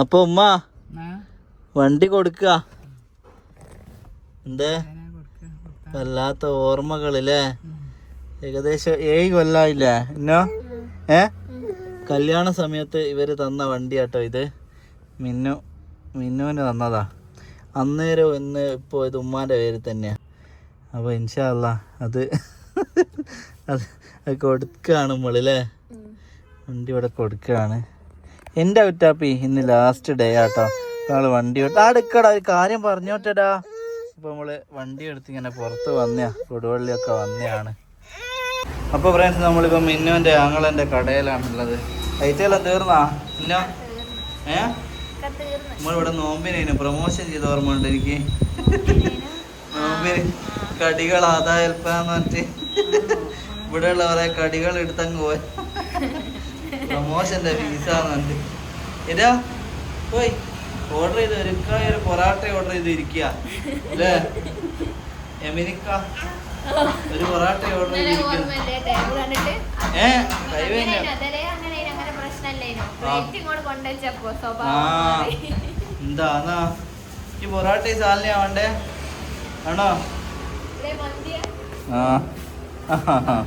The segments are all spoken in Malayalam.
അപ്പൊ ഉമ്മ വണ്ടി കൊടുക്ക. എന്തേ? വല്ലാത്ത ഓർമ്മകളില്ലേ? ഏകദേശം ഏഴ് കൊല്ലായില്ലേ? എന്നോ ഏ? കല്യാണ സമയത്ത് ഇവർ തന്ന വണ്ടിയാട്ടോ ഇത്. മിന്നു മിന്നുവിന് തന്നതാ. അന്നേരം ഇന്ന് ഇപ്പോൾ ഇത് ഉമ്മാന്റെ പേര് തന്നെയാ. അപ്പോൾ ഇൻഷാല്ല അത് അത് അത് കൊടുക്കുകയാണ് നമ്മളില്ലേ വണ്ടി ഇവിടെ കൊടുക്കുകയാണ് എന്റെ കുറ്റാപ്പി ഇന്ന് ലാസ്റ്റ് ഡേ ആട്ടോ. നമ്മൾ വണ്ടി എടുത്ത് ആ എടുക്കടാ ഒരു കാര്യം പറഞ്ഞോട്ടടാ. ഇപ്പൊ നമ്മൾ വണ്ടി എടുത്ത് ഇങ്ങനെ പുറത്ത് വന്നയാ കൊടുവള്ളിയൊക്കെ വന്നയാണ്. അപ്പൊ ഫ്രണ്ട്സ് നമ്മളിപ്പോ മിന്നുവിന്റെ ഞങ്ങളെന്റെ കടയിലാണുള്ളത്. ഐറ്റെല്ലാം തീർന്നാ? മിന്നോ? ഏ? നമ്മളിവിടെ നോമ്പിനു പ്രൊമോഷൻ ചെയ്ത ഓർമ്മ ഉണ്ട് എനിക്ക്? നോമ്പിന് കടികൾ ആദായൽപ്പാന്ന് പറഞ്ഞിട്ട്. ഇവിടെയുള്ള കുറെ കടികൾ എടുത്തങ്ങ് പോയി. പ്രൊമോഷന്റെ പീസ ഇതാ പോയി. ഓർഡർ ചെയ്ത് ഒരുക്കായ ഒരു പൊറാട്ട ഓർഡർ ചെയ്ത് ഇരിക്കുക അല്ലേ? എമിനിക്ക ഒരു പൊറാട്ട ഓർഡർ ചെയ്ത് ഇരിക്കുന്നു ഏ കൈവേന. ആ. എന്താ എന്നാ? ഈ പൊറാട്ട ഈ സാലിനാ വേണ്ടേ? ആണോ? ആ.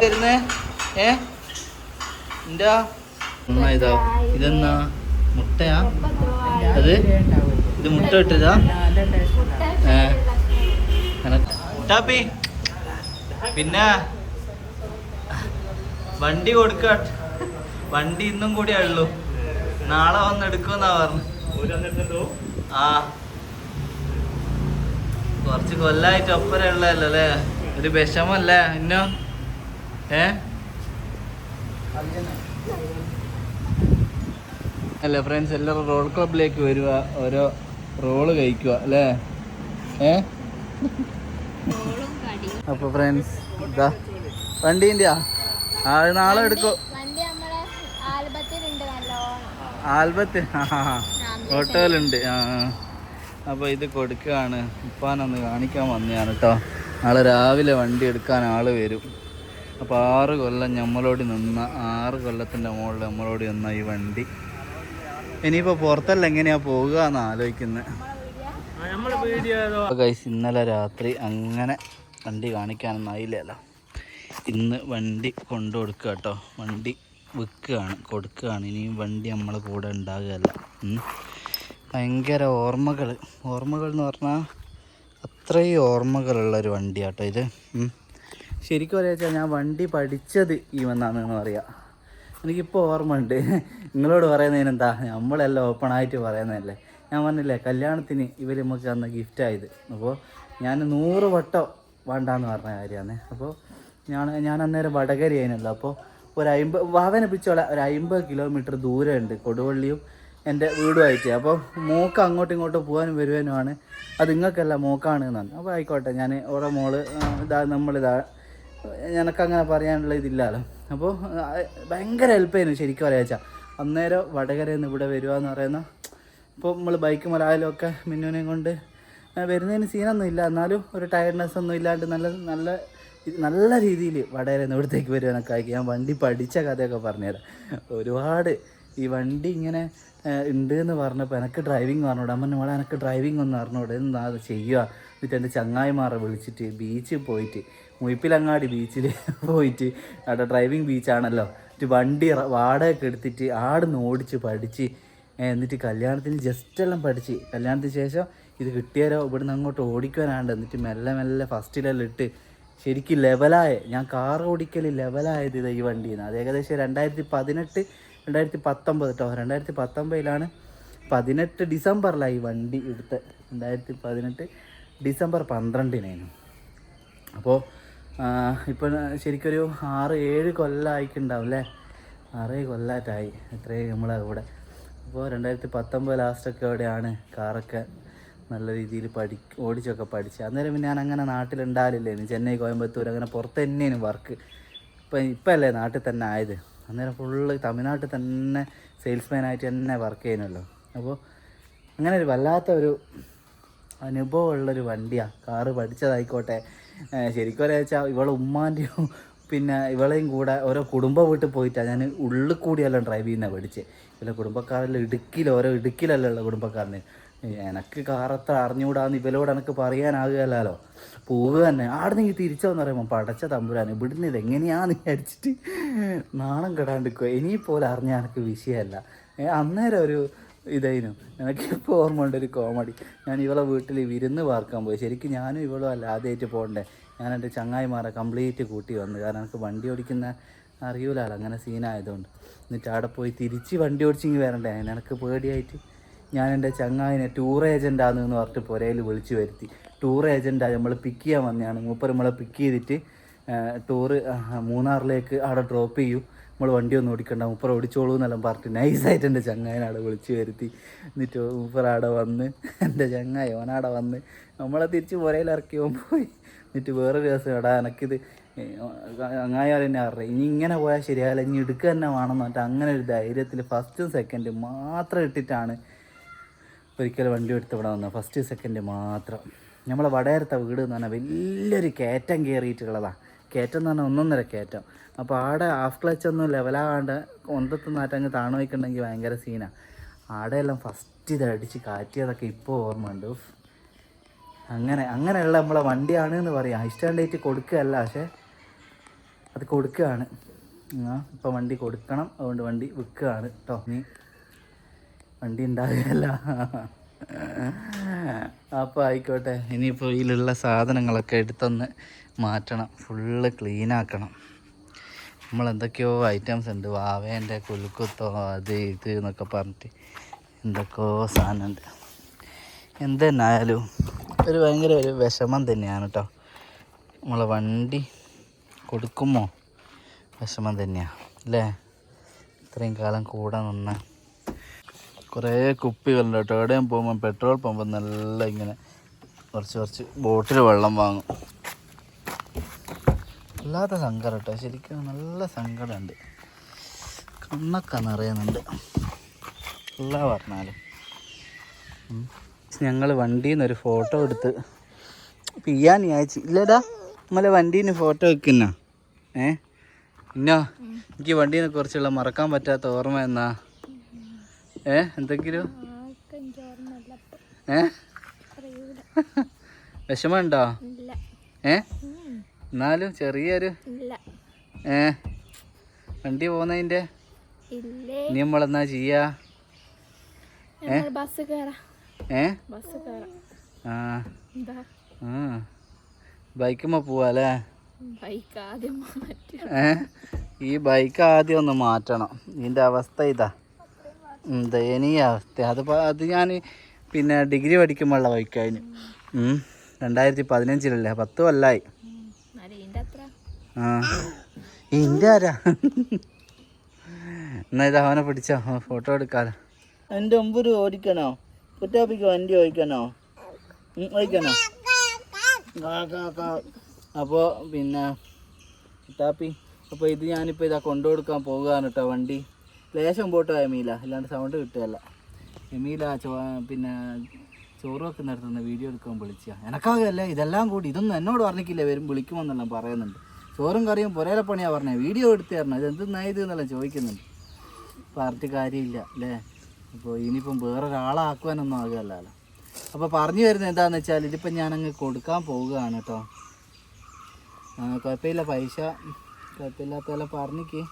തരുന്നേ ഏ? എന്താ? ഇതാ? ഇതെന്നാ? മുട്ടയാ? അത്? ഇത് മുട്ട ഇട്ടതാ? ഏ. എനക്ക് പിന്നെ? വണ്ടി കൊടുക്ക. വണ്ടി ഇന്നും കൂടി ഉള്ളൂ. നാളെ വന്ന് എടുക്കുമെന്നാ പറഞ്ഞു. ആ. കുറച്ച് കൊല്ലായിട്ട് ഒപ്പര ഉള്ളതല്ലോ അല്ലേ? ഒരു വിഷമല്ലേ ഇന്നോ? ഏ? അല്ല ഫ്രണ്ട്സ് എല്ലാവരും റോൾ ക്ലബിലേക്ക് വരിക ഓരോ റോൾ കഴിക്കുക അല്ലേ? ഏ? അപ്പൊ ഫ്രണ്ട്സ് ഇതാ. വണ്ടീന്റെ ആ നാളെ എടുക്കോ. വണ്ടി നമ്മളെ ആൽബത്തിലുണ്ട് നല്ലോണം. ആൽബത്ത് ഓട്ടോയിലുണ്ട് ആ. അപ്പോൾ ഇത് കൊടുക്കുകയാണ്. ഉപ്പാനൊന്ന് കാണിക്കാൻ വന്നതാണ് കേട്ടോ നാളെ രാവിലെ വണ്ടി എടുക്കാൻ ആൾ വരും. അപ്പോൾ ആറ് കൊല്ലം നമ്മളോട് നിന്ന ആറ് കൊല്ലത്തിന്റെ മുകളിൽ നമ്മളോട് നിന്ന ഈ വണ്ടി. ഇനിയിപ്പോൾ പുറത്തല്ല എങ്ങനെയാണ് പോകുക എന്ന് ആലോചിക്കുന്നത് ഇന്നലെ രാത്രി അങ്ങനെ വണ്ടി കാണിക്കാനൊന്നും ആയില്ലല്ലോ. ഇന്ന് വണ്ടി കൊണ്ടു കൊടുക്കുക കേട്ടോ. വണ്ടി വിൽക്കുകയാണ് കൊടുക്കുകയാണ്. ഇനിയും വണ്ടി നമ്മളെ കൂടെ ഉണ്ടാകുകയല്ല. ഭയങ്കര ഓർമ്മകൾ ഓർമ്മകൾ എന്ന് പറഞ്ഞാൽ അത്രയും ഓർമ്മകളുള്ള ഒരു വണ്ടിയാട്ടോ ഇത്. ശരിക്കും പറയാ ഞാൻ വണ്ടി പഠിച്ചത് ഈ വന്നാണെന്ന് പറയാം. എനിക്കിപ്പോൾ ഓർമ്മ ഉണ്ട് നിങ്ങളോട് പറയുന്നതിന് എന്താ നമ്മളെല്ലാം ഓപ്പണായിട്ട് പറയുന്നതല്ലേ? ഞാൻ പറഞ്ഞില്ലേ കല്യാണത്തിന് ഇവർ നമുക്ക് അന്ന് ഗിഫ്റ്റ് ആയത്. അപ്പോൾ ഞാൻ നൂറ് വട്ടം വേണ്ടാന്ന് പറഞ്ഞ കാര്യമാണ് അപ്പോൾ ഞാൻ ഞാൻ അന്നേരം വടകര ആയിരുന്നല്ലോ. അപ്പോൾ ഒരു അമ്പത് വാവനെ പിടിച്ചോളെ ഒരു അമ്പത് കിലോമീറ്റർ ദൂരമുണ്ട് കൊടുവള്ളിയും എന്റെ വീടുമായിട്ട്. അപ്പോൾ മോക്ക് അങ്ങോട്ടും ഇങ്ങോട്ടും പോകാനും വരുവാനുമാണ്. അത് നിങ്ങൾക്കല്ല മോക്കാണ് എന്നാണ്. അപ്പോൾ ആയിക്കോട്ടെ ഞാൻ ഓരോ മോൾ ഇതാ നമ്മളിതാ ഞനക്കങ്ങനെ പറയാനുള്ള ഇതില്ലല്ലോ അപ്പോൾ ഭയങ്കര ഹെൽപ്പ് ചെയ്യുന്നു ശരിക്കും വെച്ചാൽ അന്നേരം വടകരയിൽ നിന്ന് ഇവിടെ വരിക എന്ന് പറയുന്ന ഇപ്പോൾ നമ്മൾ ബൈക്ക് മലായാലും ഒക്കെ മിന്നുവിനെയും കൊണ്ട് വരുന്നതിന് സീനൊന്നും ഇല്ല. എന്നാലും ഒരു ടയർഡ്നെസ് ഒന്നും ഇല്ലാണ്ട് നല്ല നല്ല നല്ല രീതിയിൽ വടകരയിൽ നിന്ന് ഇവിടത്തേക്ക് വരുവാനൊക്കെ ആക്കി. ഞാൻ വണ്ടി പഠിച്ച കഥയൊക്കെ പറഞ്ഞുതരാം. ഒരുപാട് ഈ വണ്ടി ഇങ്ങനെ ഉണ്ട് എന്ന് പറഞ്ഞപ്പോൾ എനിക്ക് ഡ്രൈവിംഗ് പറഞ്ഞോട് അമ്മ മോളെ എനിക്ക് ഡ്രൈവിംഗ് ഒന്ന് അറിഞ്ഞോട് എന്താ ചെയ്യുക എന്നിട്ട് എന്റെ ചങ്ങായിമാരെ വിളിച്ചിട്ട് ബീച്ചിൽ പോയിട്ട് മുയിപ്പിലങ്ങാടി ബീച്ചിൽ പോയിട്ട് അവിടെ ഡ്രൈവിംഗ് ബീച്ചാണല്ലോ വണ്ടി വാടകയൊക്കെ എടുത്തിട്ട് ആടുന്ന് ഓടിച്ച് പഠിച്ച് എന്നിട്ട് കല്യാണത്തിന് ജസ്റ്റ് എല്ലാം പഠിച്ച്. കല്യാണത്തിന് ശേഷം ഇത് കിട്ടിയാലോ? ഇവിടുന്ന് അങ്ങോട്ട് ഓടിക്കാനാണ്ട് എന്നിട്ട് മെല്ലെ മെല്ലെ ഫസ്റ്റിലെല്ലാം ഇട്ട് ശരിക്കും ലെവലായ ഞാൻ കാർ ഓടിക്കൽ ലെവലായത് ഇത് ഈ വണ്ടിയിൽ നിന്ന് അത് ഏകദേശം രണ്ടായിരത്തി പതിനെട്ട് രണ്ടായിരത്തി പത്തൊമ്പത് കേട്ടോ രണ്ടായിരത്തി പത്തൊമ്പതിലാണ് പതിനെട്ട് ഡിസംബറിലാണ് ഈ വണ്ടി എടുത്ത്. രണ്ടായിരത്തി പതിനെട്ട് ഡിസംബർ പന്ത്രണ്ടിനായിരുന്നു അപ്പോൾ ഇപ്പം ശരിക്കൊരു ആറ് ഏഴ് കൊല്ലമായിട്ടുണ്ടാവും അല്ലേ ആറ് ഏഴ് കൊല്ലമായിട്ടായി എത്രയും നമ്മളെ കൂടെ അപ്പോൾ രണ്ടായിരത്തി പത്തൊമ്പത് ലാസ്റ്റൊക്കെ അവിടെയാണ് കാറൊക്കെ നല്ല രീതിയിൽ പഠി ഓടിച്ചൊക്കെ പഠിച്ച് അന്നേരം പിന്നെ ഞാൻ അങ്ങനെ നാട്ടിലുണ്ടാവില്ലേന് ചെന്നൈ കോയമ്പത്തൂർ അങ്ങനെ പുറത്ത് തന്നെയാണ് വർക്ക്. ഇപ്പം ഇപ്പം അല്ലേ നാട്ടിൽ തന്നെ ആയത്? അന്നേരം ഫുള്ള് തമിഴ്നാട്ടിൽ തന്നെ സെയിൽസ്മാൻ ആയിട്ട് തന്നെ വർക്ക് ചെയ്യുന്നല്ലോ. അപ്പോൾ അങ്ങനെ ഒരു വല്ലാത്ത ഒരു അനുഭവമുള്ളൊരു വണ്ടിയാണ് കാറ് പഠിച്ചതായിക്കോട്ടെ. ശരിക്കും പറയാ വെച്ചാൽ ഇവളെ ഉമ്മാന്റെയും പിന്നെ ഇവളെയും കൂടെ ഓരോ കുടുംബ വീട്ടിൽ പോയിട്ടാണ് ഞാൻ ഉള്ളിൽ കൂടിയെല്ലാം ഡ്രൈവ് ചെയ്യുന്ന പഠിച്ചത് ഇവരെ കുടുംബക്കാരെല്ലാം ഇടുക്കിയിൽ ഓരോ ഇടുക്കിയിലല്ല ഉള്ള കുടുംബക്കാരന്. എനക്ക് കാറത്ര അറിഞ്ഞുകൂടാന്ന് ഇവലോട് എനിക്ക് പറയാനാകുകയല്ലോ പോവുക തന്നെ. ആടെ നീ തിരിച്ചോന്ന് പറയുമ്പോൾ പടച്ച തമ്പുരാൻ ഇവിടുന്ന് ഇത് എങ്ങനെയാന്ന് വിചാരിച്ചിട്ട് നാണം കെടാണ്ടിക്കോ ഇനിയിപ്പോലെ അറിഞ്ഞാൽ എനിക്ക് വിഷയമല്ല അന്നേരം ഒരു ഇതായിരുന്നു. എനിക്കിപ്പോൾ ഓർമ്മ ഉണ്ട് ഒരു കോമഡി ഞാൻ ഇവളെ വീട്ടിൽ വിരുന്ന് പാർക്കാൻ പോയി. ശരിക്കും ഞാനും ഇവളും അല്ല ആദ്യമായിട്ട് പോകണ്ടേ. ഞാൻ എന്റെ ചങ്ങായിമാരെ കംപ്ലീറ്റ് കൂട്ടി വന്നു. കാരണം എനിക്ക് വണ്ടി ഓടിക്കുന്ന അറിയൂലല്ലോ അങ്ങനെ സീനായതുകൊണ്ട് എന്നിട്ട് അവിടെ പോയി തിരിച്ച് വണ്ടി ഓടിച്ചിങ്ങി വരണ്ടേ. എനിക്ക് പേടിയായിട്ട് ഞാൻ എന്റെ ചങ്ങായിനെ ടൂർ ഏജന്റാന്ന് എന്ന് പറഞ്ഞിട്ട് പുരയിൽ വിളിച്ചു വരുത്തി. ടൂർ ഏജന്റാണ് നമ്മൾ പിക്ക് ചെയ്യാൻ വന്നതാണ്. മൂപ്പർ നമ്മളെ പിക്ക് ചെയ്തിട്ട് ടൂറ് മൂന്നാറിലേക്ക് അവിടെ ഡ്രോപ്പ് ചെയ്യൂ. നമ്മൾ വണ്ടി ഒന്നും ഓടിക്കണ്ട മൂപ്പർ ഓടിച്ചോളൂ എന്നെല്ലാം പറഞ്ഞിട്ട് നൈസായിട്ട് എന്റെ ചങ്ങായനാടെ വിളിച്ചു വരുത്തി. എന്നിട്ട് മൂപ്പർ അവിടെ വന്ന് എന്റെ ചങ്ങായി ഓനാടെ വന്ന് നമ്മളെ തിരിച്ച് പുരയിൽ ഇറക്കി ഓൻ പോയി. എന്നിട്ട് വേറൊരു ദിവസം എടാ എനിക്കിത് അങ്ങായാൽ തന്നെ അറിയാം ഇനി ഇങ്ങനെ പോയാൽ ശരിയാവില്ല ഇനി എടുക്കുക തന്നെ വേണമെന്ന് പറഞ്ഞിട്ട് അങ്ങനെ ഒരു ധൈര്യത്തിൽ ഫസ്റ്റും സെക്കൻഡും മാത്രം ഇട്ടിട്ടാണ് ഒരിക്കൽ വണ്ടി എടുത്ത് ഇവിടെ വന്നത്. ഫസ്റ്റ് സെക്കൻഡ് മാത്രം. നമ്മളെ വടയരത്തെ വീട് എന്ന് പറഞ്ഞാൽ വലിയൊരു കയറ്റം കയറിയിട്ടുള്ളതാണ് കയറ്റം എന്ന് പറഞ്ഞാൽ ഒന്നൊന്നര കയറ്റം. അപ്പോൾ ആടെ ഹാഫ് ക്ലച്ച് ഒന്നും ലെവലാകാണ്ട് ഒന്നത്ത് നാറ്റങ്ങ് താണു വയ്ക്കണമെങ്കിൽ ഭയങ്കര സീനാണ് ആടെയെല്ലാം ഫസ്റ്റ് ഇത് അടിച്ച് കാറ്റിയതൊക്കെ ഇപ്പോൾ ഓർമ്മ ഉണ്ട് അങ്ങനെ അങ്ങനെയുള്ള നമ്മളെ വണ്ടിയാണ് എന്ന് പറയാം. ഇഷ്ടാണ്ടായിട്ട് കൊടുക്കുകയല്ല പക്ഷേ അത് കൊടുക്കുകയാണ്. ഇപ്പം വണ്ടി കൊടുക്കണം. അതുകൊണ്ട് വണ്ടി വിൽക്കുകയാണ് കേട്ടോ നീ വണ്ടി ഉണ്ടാകുകയല്ല അപ്പോൾ ആയിക്കോട്ടെ. ഇനിയിപ്പോൾ ഇതിലുള്ള സാധനങ്ങളൊക്കെ എടുത്തൊന്ന് മാറ്റണം. ഫുള്ള് ക്ലീൻ ആക്കണം. നമ്മൾ എന്തൊക്കെയോ ഐറ്റംസ് ഉണ്ട്. വാവേന്റെ കുലുക്കുത്തോ അത് ഇത് എന്നൊക്കെ പറഞ്ഞിട്ട് എന്തൊക്കെയോ സാധനമുണ്ട് എന്തെന്നായാലും ഒരു ഭയങ്കര ഒരു വിഷമം തന്നെയാണ് കേട്ടോ നമ്മളെ വണ്ടി കൊടുക്കുമോ? വിഷമം തന്നെയാണ് അല്ലേ? ഇത്രയും കാലം കൂടെ നിന്ന് കുറേ കുപ്പികളുണ്ട് കേട്ടോ എവിടെയും പോകുമ്പോൾ പെട്രോൾ പമ്പ് നല്ല ഇങ്ങനെ കുറച്ച് കുറച്ച് ബോട്ടിൽ വെള്ളം വാങ്ങും. വല്ലാത്ത സങ്കടം കേട്ടോ ശരിക്കും നല്ല സങ്കടമുണ്ട്. കണ്ണൊക്കെ നിറയുന്നുണ്ട്. എല്ലാ പറഞ്ഞാലും. ഞങ്ങൾ വണ്ടിയിൽ നിന്ന് ഒരു ഫോട്ടോ എടുത്ത് പിയാൻ അയച്ചു ഇല്ലടാ നമ്മളെ വണ്ടിയിൽ നിന്ന് ഫോട്ടോ വെക്കുന്ന? ഏ? ഇന്നോ? എനിക്ക് വണ്ടിയിൽ നിന്ന് കുറച്ചുള്ള മറക്കാൻ പറ്റാത്ത ഓർമ്മ എന്നാ? ഏ? എന്തെങ്കിലും? ഏ? വിഷമമുണ്ടോ? ഏ. എന്നാലും ചെറിയൊരു ഏ വണ്ടി പോകുന്നതിന്റെ ഇല്ലേ? ഇനി നമ്മളെന്നാ ചെയ്യാ? ഏ? ആ. ആ. ബൈക്കുമ്മ പോവാല്ലേ ഏ? ഈ ബൈക്ക് ആദ്യം ഒന്ന് മാറ്റണം. ഇതിന്റെ അവസ്ഥ ഇതാ. ദയനീയ അവസ്ഥ. അത് അത് ഞാൻ പിന്നെ ഡിഗ്രി പഠിക്കുമ്പോഴുള്ള ബൈക്കായിന് രണ്ടായിരത്തി പതിനഞ്ചിലല്ലേ? പത്ത് കൊല്ലായി. ആ. ഇന്റെ ആരാ? എന്നാ ഇത് അവനെ പിടിച്ചോ ഫോട്ടോ എടുക്കാലോ. എന്റെ ഒമ്പത് ഓടിക്കണോ? കുറ്റാപ്പിക്ക് വണ്ടി ഓടിക്കണോ? ഓടിക്കണോ? അപ്പോൾ പിന്നെ കുട്ടാപ്പി അപ്പോൾ ഇത് ഞാനിപ്പോൾ ഇതാ കൊണ്ടു കൊടുക്കാൻ പോകുകയാണ് കേട്ടോ വണ്ടി. ലേശം പോട്ടോ എമീല അല്ലാണ്ട് സൗണ്ട് കിട്ടുകയല്ല. എമീല ചോ പിന്നെ ചോറ് വെക്കുന്നിടത്തുനിന്ന് വീഡിയോ എടുക്കാൻ വിളിച്ചാ. എനക്കാകല്ല ഇതെല്ലാം കൂടി ഇതൊന്നും എന്നോട് പറഞ്ഞിട്ടില്ല വരും വിളിക്കുമെന്നെല്ലാം പറയുന്നുണ്ട്. ചോറും കറിയും പുരയിലെ പണിയാ പറഞ്ഞത് വീഡിയോ എടുത്ത് തരണം. ഇത് എന്തെന്നായത് എന്നല്ല ചോദിക്കുന്നുണ്ട്. പാർട്ടി കാര്യമില്ല അല്ലേ? അപ്പോൾ ഇനിയിപ്പം വേറൊരാളാക്കുവാനൊന്നും ആകുകയല്ലോ അപ്പോൾ പറഞ്ഞു വരുന്നത് എന്താണെന്ന് വെച്ചാൽ ഇതിപ്പം ഞാനങ്ങ് കൊടുക്കാൻ പോവുകയാണ് കേട്ടോ. കുഴപ്പമില്ല പൈസ കുഴപ്പമില്ലാത്തല്ല പറഞ്ഞിക്ക്.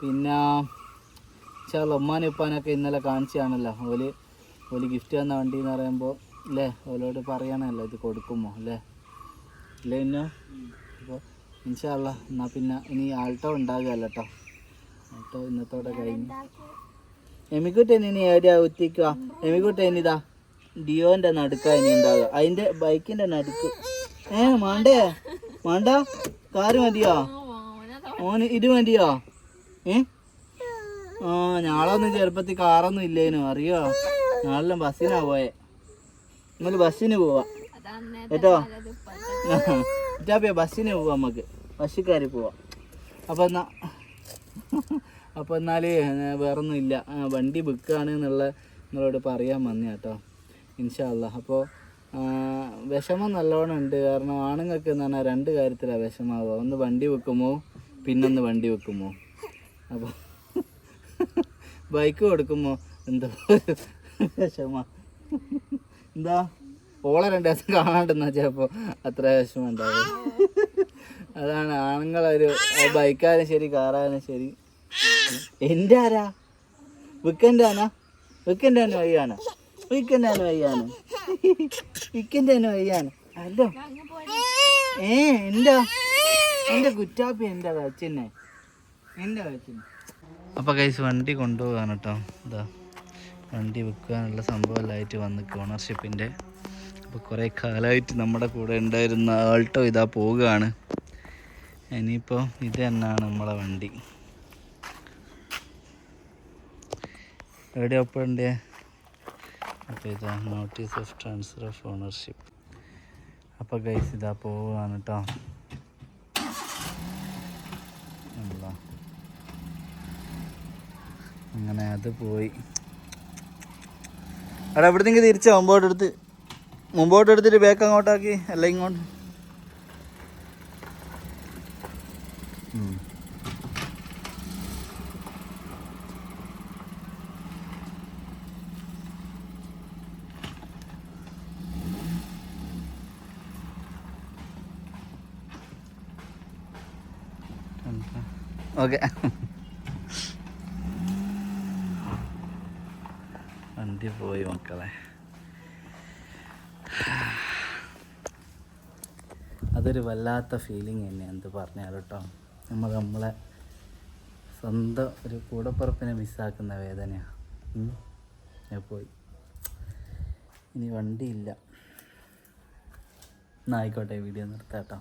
പിന്നെ ചില ഉമ്മാനും ഉപ്പാനൊക്കെ ഇന്നലെ കാണിച്ചാണല്ലോ ഓൽ ഓൽ ഗിഫ്റ്റ് തന്ന വണ്ടി എന്ന് പറയുമ്പോൾ അല്ലേ? ഓലോട് പറയണമല്ലോ ഇത് കൊടുക്കുമോ അല്ലേ? അല്ലേ ഇന്നോ? അപ്പോൾ ഇൻഷാല്ല എന്നാൽ പിന്നെ ഇനി ആൾട്ടോ ഉണ്ടാകുകയല്ല കേട്ടോ ആൾട്ടോ ഇന്നത്തോടെ കഴിഞ്ഞു. എമിക്കുട്ടൻ ഇനി എവിടെയാ എത്തിക്കുക എമിക്കുട്ടൻ ഇതാ ഡിയോന്റെ നടുക്ക ഇനി ഉണ്ടാകുക അതിന്റെ ബൈക്കിന്റെ നടുക്ക്. ഏ മാണ്ടേ? മാണ്ട? കാറ് മതിയോ? ഓന് ഇത് മതിയോ? ഏ? ആ ഞാളൊന്നും ചെറുപ്പത്തിൽ കാറൊന്നും ഇല്ലേനു അറിയോ? ഞാളെല്ലാം ബസ്സിനാ പോയെ. നിങ്ങൾ ബസ്സിന് പോവാ. കേട്ടോ? ഇറ്റാപ്പിയ ബസ്സിന് പോവാം നമുക്ക്. ബസ്സിൽ കയറി പോവാം. അപ്പോൾ എന്നാ അപ്പോൾ എന്നാൽ വേറൊന്നും ഇല്ല വണ്ടി ബുക്കാണ് എന്നുള്ള നിങ്ങളോട് പറയാൻ വന്നു കേട്ടോ. ഇൻഷാല്ല അപ്പോൾ വിഷമം നല്ലോണം ഉണ്ട്. കാരണം ആണുങ്ങൾക്ക് എന്ന് പറഞ്ഞാൽ രണ്ട് കാര്യത്തിലാണ് വിഷമാവുക. ഒന്ന് വണ്ടി വെക്കുമോ പിന്നൊന്ന് വണ്ടി വെക്കുമോ? അപ്പോൾ ബൈക്ക് കൊടുക്കുമോ? എന്തോ വിഷമ. എന്താ? ഓളെ രണ്ട് ദിവസം കാണാണ്ടെന്ന് ചിലപ്പോൾ അത്ര വിഷമം ഉണ്ടാവും അതാണ് ആണുങ്ങളൊരു ബൈക്കായാലും ശരി കാറായാലും ശരി. എന്റെ ആരാ? വിക്കന്റെ ആനാ? വിക്കന്റെ ആന വയ്യാണ് വിക്കന്റെ ആന വയ്യാണ് വിക്കന്റെ ആന വയ്യാണ് അല്ലോ ഏ എന്താ? എന്റെ കുറ്റാപ്പി എന്റെ വച്ചിനെ എന്റെ വച്ചിനെ അപ്പോൾ കൈസ് വണ്ടി കൊണ്ടുപോകാൻ കേട്ടോ. ഇതാ വണ്ടി വിൽക്കാനുള്ള സംഭവമല്ലായിട്ട് വന്നിക്ക് ഓണർഷിപ്പിന്റെ അപ്പോൾ കുറേ കാലമായിട്ട് നമ്മുടെ കൂടെ ഉണ്ടായിരുന്ന ആൾട്ടോ ഇതാ പോവുകയാണ്. ഇനിയിപ്പോൾ ഇത് തന്നെയാണ് നമ്മളെ വണ്ടി. എവിടെ ഒപ്പണ്ടേ അപ്പോൾ ഇതാ notice of transfer of ownership അപ്പോൾ ഗൈസ് ഇതാ പോവുകയാണ് കേട്ടോ. അങ്ങനെ അത് പോയി. അവിടെ എവിടെ നിങ്ങൾ തിരിച്ചാ മുമ്പോട്ട് എടുത്ത്. മുമ്പോട്ട് എടുത്തിട്ട് ബാക്ക് അങ്ങോട്ടാക്കി അല്ല ഇങ്ങോട്ട്. ഓക്കെ വണ്ടി പോയി മക്കളെ അതൊരു വല്ലാത്ത ഫീലിംഗ് തന്നെ എന്ത് പറഞ്ഞാൽ കേട്ടോ നമ്മൾ നമ്മളെ സ്വന്തം ഒരു കൂടപ്പുറപ്പിനെ മിസ്സാക്കുന്ന വേദനയാണ് ഞാൻ പോയി. ഇനി വണ്ടിയില്ല. എന്നായിക്കോട്ടെ വീഡിയോ നിർത്താം കേട്ടോ